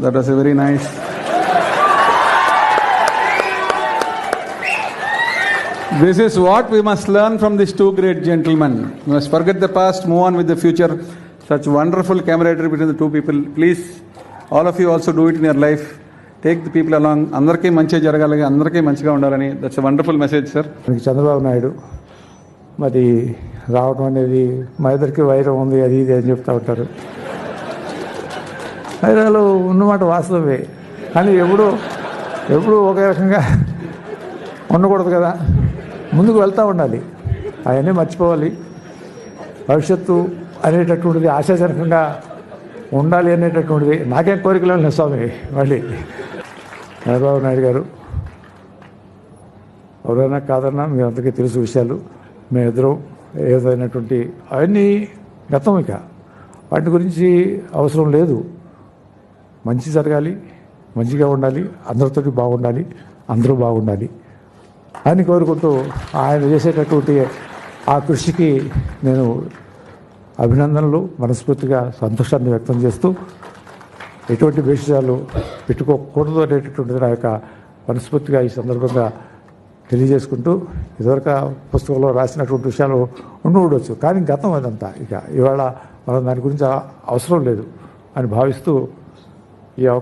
That was a very nice. This is what we must learn from these two great gentlemen. We must forget the past, move on with the future. Such wonderful camaraderie between the two people. Please, all of you also do it in your life. Take the people along. అందరికీ మంచిగా జరగాలి అందరికీ మంచిగా ఉండాలని that's wonderful message sir మనకి చంద్రబాబు నాయుడు మరి రావడం అనేది మా ఇద్దరికి వైరం ఉంది అది ఇది అని చెప్తా ఉంటారు హైదరాబాద్లో ఉన్నమాట వాస్తవమే. కానీ ఎప్పుడు ఎప్పుడు ఒకే రకంగా ఉండకూడదు కదా. ముందుకు వెళ్తూ ఉండాలి. అవన్నీ మర్చిపోవాలి. భవిష్యత్తు అనేటటువంటిది ఆశాజనకంగా ఉండాలి అనేటటువంటిది నాకేం కోరికలు లేదు స్వామి మళ్ళీ. చంద్రబాబు నాయుడు గారు ఎవరైనా కాదన్నా మీ అందరికీ తెలుసు విషయాలు. మేమిద్దరం ఏదైనటువంటి అవన్నీ గతం ఇక. వాటి గురించి అవసరం లేదు. మంచి జరగాలి మంచిగా ఉండాలి అందరితో బాగుండాలి అందరూ బాగుండాలి అని కోరుకుంటూ ఆయన చేసేటటువంటి ఆ కృషికి నేను అభినందనలు మనస్ఫూర్తిగా సంతోషాన్ని వ్యక్తం చేస్తూ ఎటువంటి భేషజాలు పెట్టుకోకూడదు అనేటటువంటిది నా యొక్క మనస్ఫూర్తిగా ఈ సందర్భంగా తెలియజేసుకుంటూ ఇదివరకు పుస్తకంలో రాసినటువంటి విషయాలు ఉండి ఉండొచ్చు. కానీ గతం అదంతా ఇక ఇవాళ మనం దాని గురించి అవసరం లేదు అని భావిస్తూ